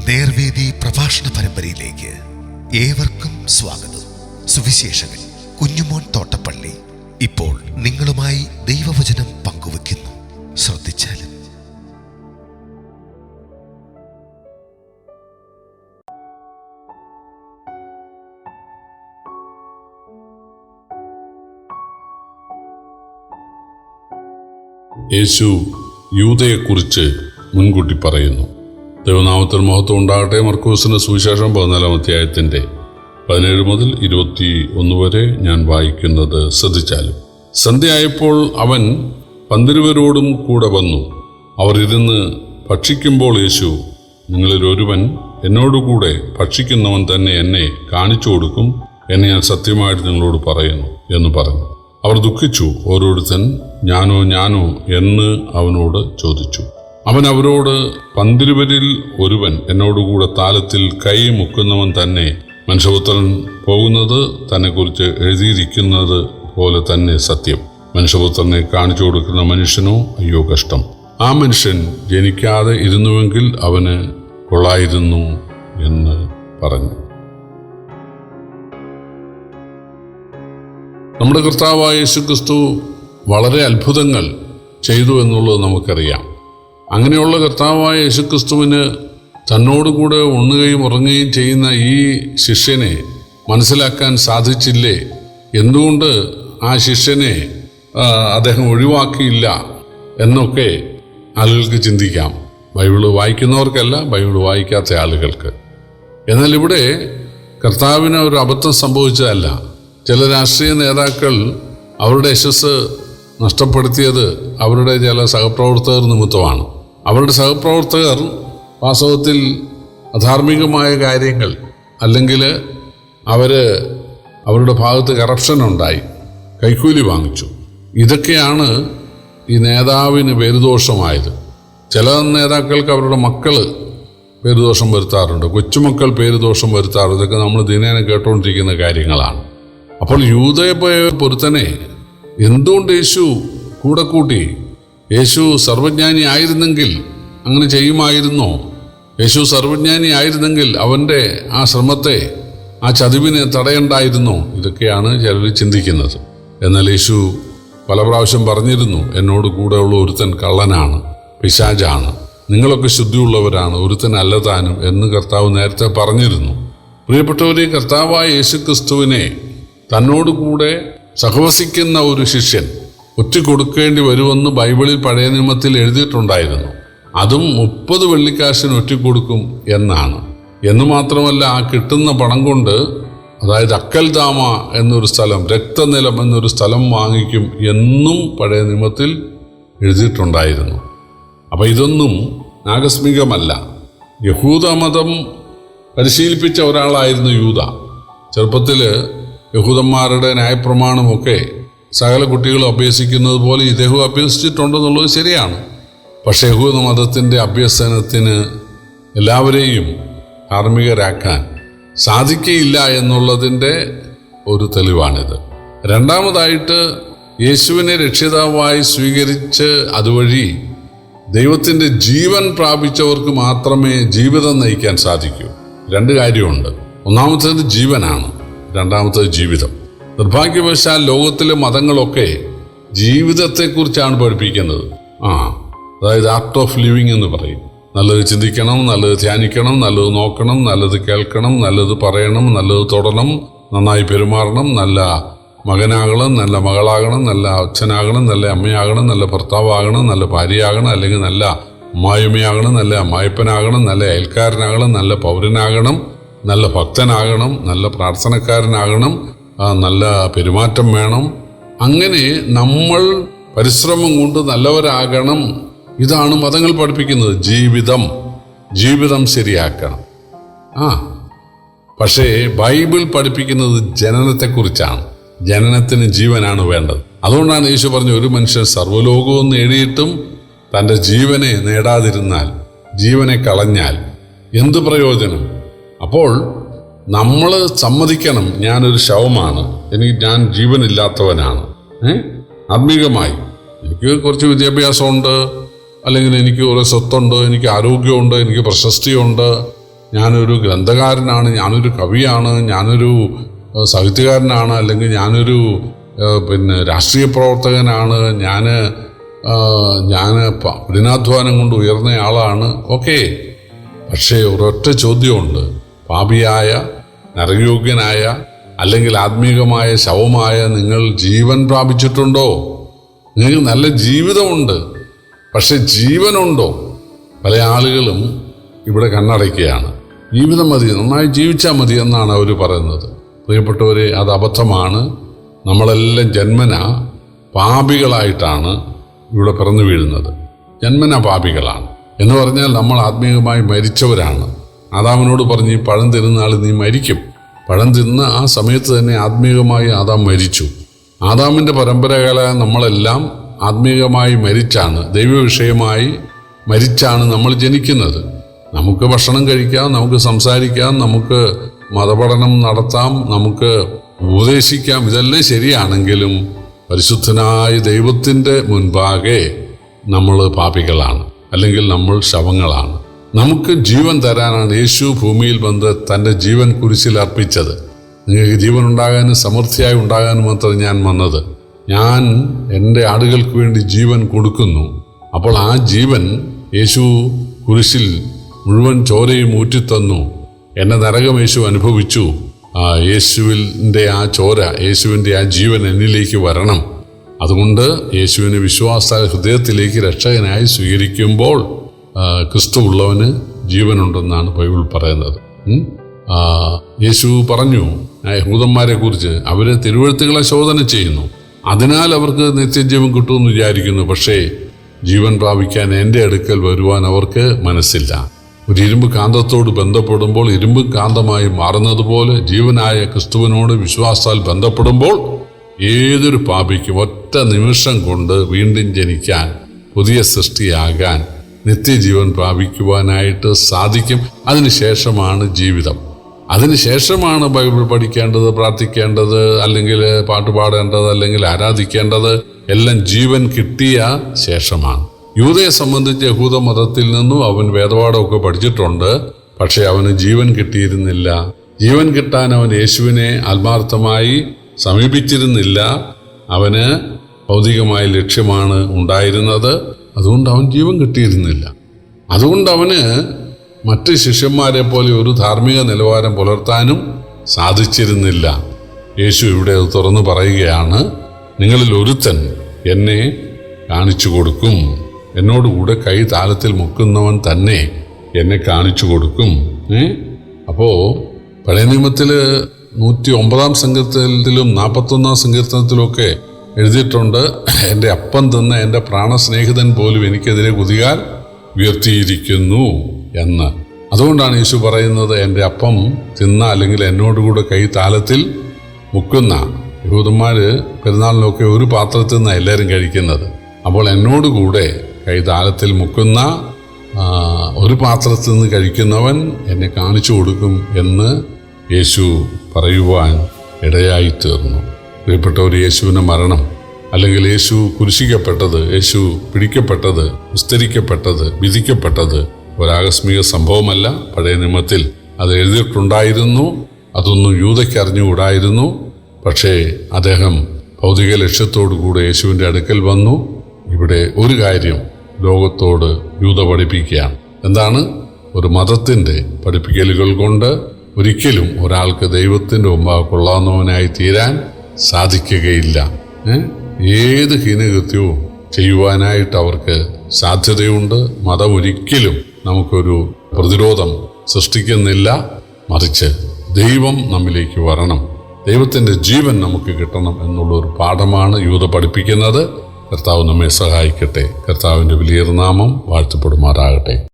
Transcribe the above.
നേർവേദി പ്രഭാഷണ പരമ്പരയിലേക്ക് ഏവർക്കും സ്വാഗതം. സുവിശേഷകൻ കുഞ്ഞുമോൻ തോട്ടപ്പള്ളി ഇപ്പോൾ നിങ്ങളുമായി ദൈവവചനം പങ്കുവെക്കുന്നു ശ്രദ്ധിച്ചാലും യേശു യൂതയെക്കുറിച്ച് മുൻകൂട്ടി പറയുന്നു. ദൈവനാമത്തിൽ മഹത്വം ഉണ്ടാകട്ടെ. മർക്കൂസിന് സുവിശേഷം പതിനാലാം അധ്യായത്തിന്റെ പതിനേഴ് മുതൽ ഇരുപത്തി ഒന്ന് വരെ ഞാൻ വായിക്കുന്നത് ശ്രദ്ധിച്ചാലും. സന്ധ്യയായപ്പോൾ അവൻ പന്തിരുവരോടും കൂടെ വന്നു. അവർ ഇരുന്ന് ഭക്ഷിക്കുമ്പോൾ യേശു നിങ്ങളിൽ ഒരുവൻ എന്നോടുകൂടെ ഭക്ഷിക്കുന്നവൻ തന്നെ എന്നെ കാണിച്ചു കൊടുക്കും എന്ന് ഞാൻ സത്യമായിട്ട് നിങ്ങളോട് പറയുന്നു എന്ന് പറഞ്ഞു. അവർ ദുഃഖിച്ചു. ഓരോരുത്തൻ ഞാനോ ഞാനോ എന്ന് അവനോട് ചോദിച്ചു. അവൻ അവരോട് പന്തിരുവരിൽ ഒരുവൻ എന്നോടുകൂടെ താലത്തിൽ കൈ മുക്കുന്നവൻ തന്നെ മനുഷ്യപുത്രൻ പോകുന്നത് തന്നെക്കുറിച്ച് എഴുതിയിരിക്കുന്നത് പോലെ തന്നെ സത്യം. മനുഷ്യപുത്രനെ കാണിച്ചു കൊടുക്കുന്ന മനുഷ്യനോ അയ്യോ കഷ്ടം. ആ മനുഷ്യൻ ജനിക്കാതെ ഇരുന്നുവെങ്കിൽ അവന് കൊള്ളായിരുന്നു എന്ന് പറഞ്ഞു. നമ്മുടെ കർത്താവായ യേശുക്രിസ്തു വളരെ അത്ഭുതങ്ങൾ ചെയ്തു എന്നുള്ളത് നമുക്കറിയാം. അങ്ങനെയുള്ള കർത്താവായ യേശുക്രിസ്തുവിന് തന്നോടുകൂടെ ഉണ്ണുകയും ഉറങ്ങുകയും ചെയ്യുന്ന ഈ ശിഷ്യനെ മനസ്സിലാക്കാൻ സാധിച്ചില്ലേ? എന്തുകൊണ്ട് ആ ശിഷ്യനെ അദ്ദേഹം ഒഴിവാക്കിയില്ല എന്നൊക്കെ ആളുകൾക്ക് ചിന്തിക്കാം. ബൈബിൾ വായിക്കുന്നവർക്കല്ല ബൈബിൾ വായിക്കാത്ത ആളുകൾക്ക്. എന്നാൽ ഇവിടെ കർത്താവിന് ഒരു അബദ്ധം സംഭവിച്ചതല്ല. ചില രാഷ്ട്രീയ നേതാക്കൾ അവരുടെ യശസ് നഷ്ടപ്പെടുത്തിയത് അവരുടെ ചില സഹപ്രവർത്തകർ നിമിത്തമാണ്. അവരുടെ സഹപ്രവർത്തകർ വാസ്തവത്തിൽ അധാർമികമായ കാര്യങ്ങൾ അല്ലെങ്കിൽ അവർ അവരുടെ ഭാഗത്ത് കറപ്ഷൻ ഉണ്ടായി കൈക്കൂലി വാങ്ങിച്ചു. ഇതൊക്കെയാണ് ഈ നേതാവിന് പേരുദോഷമായത്. ചില നേതാക്കൾക്ക് അവരുടെ മക്കൾ പേരുദോഷം വരുത്താറുണ്ട് കൊച്ചുമക്കൾ പേരുദോഷം വരുത്താറുണ്ട്. ഇതൊക്കെ നമ്മൾ ദിനേന കേട്ടുകൊണ്ടിരിക്കുന്ന കാര്യങ്ങളാണ്. അപ്പോൾ യൂതയെ പൊരുത്തനെ എന്തുകൊണ്ട് യേശു കൂടെ കൂട്ടി? യേശു സർവജ്ഞാനി ആയിരുന്നെങ്കിൽ അങ്ങനെ ചെയ്യുമായിരുന്നോ? യേശു സർവജ്ഞാനി ആയിരുന്നെങ്കിൽ അവന്റെ ആ ശ്രമത്തെ ആ ചതിവിനെ തടയണ്ടായിരുന്നോ? ഇതൊക്കെയാണ് ചിലർ ചിന്തിക്കുന്നത്. എന്നാൽ യേശു പല പ്രാവശ്യം പറഞ്ഞിരുന്നു എന്നോട് കൂടെയുള്ള ഒരുത്തൻ കള്ളനാണ് പിശാചാണ്. നിങ്ങളൊക്കെ ശുദ്ധിയുള്ളവരാണ് ഒരുത്തൻ അല്ലതാനും എന്ന് കർത്താവ് നേരത്തെ പറഞ്ഞിരുന്നു. പ്രിയപ്പെട്ടവരെ കർത്താവായ യേശു ക്രിസ്തുവിനെ തന്നോടുകൂടെ സഹവസിക്കുന്ന ഒരു ശിഷ്യൻ ഒറ്റ കൊടുക്കേണ്ടി വരുമെന്ന് ബൈബിളിൽ പഴയ നിയമത്തിൽ എഴുതിയിട്ടുണ്ടായിരുന്നു. അതും മുപ്പത് വെള്ളിക്കാശിന് ഒറ്റിക്കൊടുക്കും എന്നാണ്. എന്ന് മാത്രമല്ല ആ കിട്ടുന്ന പണം കൊണ്ട് അതായത് അക്കൽദാമ എന്നൊരു സ്ഥലം രക്തനിലം എന്നൊരു സ്ഥലം വാങ്ങിക്കും എന്നും പഴയ നിയമത്തിൽ എഴുതിയിട്ടുണ്ടായിരുന്നു. അപ്പോൾ ഇതൊന്നും ആകസ്മികമല്ല യഹൂദമതം പരിശീലിപ്പിച്ച ഒരാളായിരുന്നു യൂത. ചെറുപ്പത്തിൽ യഹൂദന്മാരുടെ ന്യായപ്രമാണമൊക്കെ സകല കുട്ടികളും അഭ്യസിക്കുന്നത് പോലെ ഇദ്ദേഹം അഭ്യസിച്ചിട്ടുണ്ടെന്നുള്ളത് ശരിയാണ്. പക്ഷേ യഹൂദ മതത്തിന്റെ അഭ്യസനത്തിന് എല്ലാവരെയും ധാർമ്മികരാക്കാൻ സാധിക്കയില്ല എന്നുള്ളതിന്റെ ഒരു തെളിവാണിത്. രണ്ടാമതായിട്ട് യേശുവിനെ രക്ഷിതാവായി സ്വീകരിച്ച് അതുവഴി ദൈവത്തിന്റെ ജീവൻ പ്രാപിച്ചവർക്ക് മാത്രമേ ജീവിതം നയിക്കാൻ സാധിക്കൂ. രണ്ട് കാര്യമുണ്ട്. ഒന്നാമത്തേത് ജീവനാണ്. രണ്ടാമത്തേത് ജീവിതം. നിർഭാഗ്യവശാൽ ലോകത്തിലെ മതങ്ങളൊക്കെ ജീവിതത്തെക്കുറിച്ചാണ് പഠിപ്പിക്കുന്നത്. ആ അതായത് ആർട്ട് ഓഫ് ലിവിങ് എന്ന് പറയും. നല്ലത് ചിന്തിക്കണം നല്ലത് ധ്യാനിക്കണം നല്ലത് നോക്കണം നല്ലത് കേൾക്കണം നല്ലത് പറയണം നല്ലത് തൊടണം നന്നായി പെരുമാറണം നല്ല മകനാകണം നല്ല മകളാകണം നല്ല അച്ഛനാകണം നല്ല അമ്മയാകണം നല്ല ഭർത്താവാകണം നല്ല ഭാര്യയാകണം അല്ലെങ്കിൽ നല്ല അമ്മായിമ്മയാകണം നല്ല അമ്മായിപ്പനാകണം നല്ല അയൽക്കാരനാകണം നല്ല പൗരനാകണം നല്ല ഭക്തനാകണം നല്ല പ്രാർത്ഥനക്കാരനാകണം നല്ല പെരുമാറ്റം വേണം. അങ്ങനെ നമ്മൾ പരിശ്രമം കൊണ്ട് നല്ലവരാകണം. ഇതാണ് മതങ്ങൾ പഠിപ്പിക്കുന്നത്. ജീവിതം. ജീവിതം ശരിയാക്കണം. ആ. പക്ഷേ ബൈബിൾ പഠിപ്പിക്കുന്നത് ജനനത്തെക്കുറിച്ചാണ്. ജനനത്തിന് ജീവനാണ് വേണ്ടത്. അതുകൊണ്ടാണ് യേശു പറഞ്ഞു ഒരു മനുഷ്യൻ സർവലോകവും നേടിയിട്ടും തന്റെ ജീവനെ നേടാതിരുന്നാൽ ജീവനെ കളഞ്ഞാൽ എന്ത് പ്രയോജനം? അപ്പോൾ നമ്മൾ സമ്മതിക്കണം ഞാനൊരു ശവമാണ് എനിക്ക് ഞാൻ ജീവനില്ലാത്തവനാണ്. ഏ? ആത്മീകമായി എനിക്ക് കുറച്ച് വിദ്യാഭ്യാസമുണ്ട് അല്ലെങ്കിൽ എനിക്ക് കുറേ സ്വത്തുണ്ട് എനിക്ക് ആരോഗ്യമുണ്ട് എനിക്ക് പ്രശസ്തിയുണ്ട് ഞാനൊരു ഗ്രന്ഥകാരനാണ് ഞാനൊരു കവിയാണ് ഞാനൊരു സാഹിത്യകാരനാണ് അല്ലെങ്കിൽ ഞാനൊരു പിന്നെ രാഷ്ട്രീയ പ്രവർത്തകനാണ് ഞാൻ ഞാൻ കഠിനാധ്വാനം കൊണ്ട് ഉയർന്ന ആളാണ് ഓക്കെ. പക്ഷേ ഒരൊറ്റ ചോദ്യമുണ്ട്. പാപിയായ നരകയോഗ്യനായ അല്ലെങ്കിൽ ആത്മീകമായ ശവമായ നിങ്ങൾ ജീവൻ പ്രാപിച്ചിട്ടുണ്ടോ? നിങ്ങൾക്ക് നല്ല ജീവിതമുണ്ട് പക്ഷെ ജീവനുണ്ടോ? പല ആളുകളും ഇവിടെ കണ്ണടയ്ക്കുകയാണ്. ജീവിതം മതി നന്നായി ജീവിച്ചാൽ മതി എന്നാണ് അവർ പറയുന്നത്. പ്രിയപ്പെട്ടവരെ അത് അബദ്ധമാണ്. നമ്മളെല്ലാം ജന്മന പാപികളായിട്ടാണ് ഇവിടെ പിറന്നു വീഴുന്നത്. ജന്മന പാപികളാണ്. എന്ന് പറഞ്ഞാൽ നമ്മൾ ആത്മീയമായി മരിച്ചവരാണ്. ആദാമിനോട് പറഞ്ഞ് ഈ പഴം തിരുന്ന ആൾ നീ മരിക്കും. പഴം തിന്ന ആ സമയത്ത് തന്നെ ആത്മീയമായി ആദാം മരിച്ചു. ആദാമിന്റെ പരമ്പരകളെ നമ്മളെല്ലാം ആത്മീയമായി മരിച്ചാണ് ദൈവവിഷയമായി മരിച്ചാണ് നമ്മൾ ജനിക്കുന്നത്. നമുക്ക് ഭക്ഷണം കഴിക്കാം നമുക്ക് സംസാരിക്കാം നമുക്ക് മതപഠനം നടത്താം നമുക്ക് ഉപദേശിക്കാം. ഇതെല്ലാം ശരിയാണെങ്കിലും പരിശുദ്ധനായ ദൈവത്തിന്റെ മുൻപാകെ നമ്മൾ പാപികളാണ് അല്ലെങ്കിൽ നമ്മൾ ശവങ്ങളാണ്. നമുക്ക് ജീവൻ തരാനാണ് യേശു ഭൂമിയിൽ വന്ന് തന്റെ ജീവൻ കുരിശിൽ അർപ്പിച്ചത്. നിങ്ങൾക്ക് ജീവൻ ഉണ്ടാകാനും സമൃദ്ധിയായി ഉണ്ടാകാനും മാത്രം ഞാൻ വന്നത്. ഞാൻ എന്റെ ആടുകൾക്ക് വേണ്ടി ജീവൻ കൊടുക്കുന്നു. അപ്പോൾ ആ ജീവൻ യേശു കുരിശിൽ മുഴുവൻ ചോരയും ഊറ്റിത്തന്നു. എന്നെ നരകം യേശു അനുഭവിച്ചു. ആ യേശുവിന്റെ ആ ചോര യേശുവിന്റെ ആ ജീവൻ എന്നിലേക്ക് വരണം. അതുകൊണ്ട് യേശുവിനെ വിശ്വാസ ഹൃദയത്തിലേക്ക് രക്ഷകനായി സ്വീകരിക്കുമ്പോൾ ക്രിസ്തു ഉള്ളവന് ജീവനുണ്ടെന്നാണ് ബൈബിൾ പറയുന്നത്. യേശു പറഞ്ഞു യഹൂദന്മാരെ കുറിച്ച് അവർ തിരുവഴുത്തുകളെ ശോധന ചെയ്യുന്നു. അതിനാൽ അവർക്ക് നിത്യജീവൻ കിട്ടുമെന്ന് വിചാരിക്കുന്നു. പക്ഷേ ജീവൻ പ്രാപിക്കാൻ എന്റെ അടുക്കൽ വരുവാൻ അവർക്ക് മനസ്സില്ല. ഒരു ഇരുമ്പ് കാന്തത്തോട് ബന്ധപ്പെടുമ്പോൾ ഇരുമ്പ് കാന്തമായി മാറുന്നത് പോലെ ജീവനായ ക്രിസ്തുവിനോട് വിശ്വാസാൽ ബന്ധപ്പെടുമ്പോൾ ഏതൊരു പാപിക്കും ഒറ്റ നിമിഷം കൊണ്ട് വീണ്ടും ജനിക്കാൻ പുതിയ സൃഷ്ടിയാകാൻ നിത്യജീവൻ പ്രാപിക്കുവാനായിട്ട് സാധിക്കും. അതിനുശേഷമാണ് ജീവിതം. അതിനുശേഷമാണ് ബൈബിൾ പഠിക്കേണ്ടത് പ്രാർത്ഥിക്കേണ്ടത് അല്ലെങ്കിൽ പാട്ട് പാടേണ്ടത് അല്ലെങ്കിൽ ആരാധിക്കേണ്ടത്. എല്ലാം ജീവൻ കിട്ടിയ ശേഷമാണ്. യൂതയെ സംബന്ധിച്ച് യഹൂദ മതത്തിൽ നിന്നും അവൻ വേദപാഠമൊക്കെ പഠിച്ചിട്ടുണ്ട്. പക്ഷേ അവന് ജീവൻ കിട്ടിയിരുന്നില്ല. ജീവൻ കിട്ടാൻ അവൻ യേശുവിനെ ആത്മാർത്ഥമായി സമീപിച്ചിരുന്നില്ല. അവന് ഭൗതികമായ ലക്ഷ്യമാണ് ഉണ്ടായിരുന്നത്. അതുകൊണ്ട് അവൻ ജീവൻ കിട്ടിയിരുന്നില്ല. അതുകൊണ്ട് അവന് മറ്റ് ശിഷ്യന്മാരെ പോലെ ഒരു ധാർമ്മിക നിലവാരം പുലർത്താനും സാധിച്ചിരുന്നില്ല. യേശു ഇവിടെ അത് തുറന്നു പറയുകയാണ് നിങ്ങളിൽ ഒരുത്തൻ എന്നെ കാണിച്ചു കൊടുക്കും. എന്നോടുകൂടെ കൈ താലത്തിൽ മുക്കുന്നവൻ തന്നെ എന്നെ കാണിച്ചു കൊടുക്കും. ഏ? അപ്പോ പഴയ നിയമത്തിൽ നൂറ്റി ഒമ്പതാം സങ്കീർത്തനത്തിലും നാൽപ്പത്തൊന്നാം സങ്കീർത്തനത്തിലുമൊക്കെ എഴുതിയിട്ടുണ്ട് എന്റെ അപ്പം തിന്ന എന്റെ പ്രാണസ്നേഹിതൻ പോലും എനിക്കെതിരെ കുതികാൽ ഉയർത്തിയിരിക്കുന്നു എന്ന്. അതുകൊണ്ടാണ് യേശു പറയുന്നത് എന്റെ അപ്പം തിന്ന അല്ലെങ്കിൽ എന്നോടുകൂടെ കൈ താലത്തിൽ മുക്കുന്ന യഹൂദന്മാർ പെരുന്നാളിനൊക്കെ ഒരു പാത്രത്തിൽ നിന്നാണ് എല്ലാവരും കഴിക്കുന്നത്. അപ്പോൾ എന്നോടുകൂടെ കൈ താലത്തിൽ മുക്കുന്ന ഒരു പാത്രത്തിൽ നിന്ന് കഴിക്കുന്നവൻ എന്നെ കാണിച്ചു കൊടുക്കും എന്ന് യേശു പറയുവാൻ ഇടയായി തീർന്നു പ്രിയപ്പെട്ട ഒരു യേശുവിന്റെ മരണം അല്ലെങ്കിൽ യേശു കുരിശിക്കപ്പെട്ടത് യേശു പിടിക്കപ്പെട്ടത് വിസ്തരിക്കപ്പെട്ടത് വിധിക്കപ്പെട്ടത് ഒരാകസ്മിക സംഭവമല്ല. പഴയ നിയമത്തിൽ അത് എഴുതിയിട്ടുണ്ടായിരുന്നു അതൊന്നും യൂതയ്ക്ക് അറിഞ്ഞുകൂടായിരുന്നു. പക്ഷേ അദ്ദേഹം ഭൗതിക ലക്ഷ്യത്തോടു കൂടെ യേശുവിന്റെ അടുക്കൽ വന്നു. ഇവിടെ ഒരു കാര്യം ലോകത്തോട് യൂത പഠിപ്പിക്കുകയാണ്. എന്താണ്? ഒരു മതത്തിന്റെ പഠിപ്പിക്കലുകൾ കൊണ്ട് ഒരിക്കലും ഒരാൾക്ക് ദൈവത്തിന്റെ മുമ്പാകെ കൊള്ളാവുന്നവനായി തീരാൻ സാധിക്കുകയില്ല? ഏത് ഹീനകൃത്യവും ചെയ്യുവാനായിട്ട് അവർക്ക് സാധ്യതയുണ്ട്. മതം ഒരിക്കലും നമുക്കൊരു പ്രതിരോധം സൃഷ്ടിക്കുന്നില്ല. മറിച്ച് ദൈവം നമ്മിലേക്ക് വരണം. ദൈവത്തിന്റെ ജീവൻ നമുക്ക് കിട്ടണം എന്നുള്ള ഒരു പാഠമാണ് യൂത പഠിപ്പിക്കുന്നത്. കർത്താവ് നമ്മെ സഹായിക്കട്ടെ. കർത്താവിന്റെ വലിയ നാമം വാഴ്ത്തപ്പെടുമാറാകട്ടെ.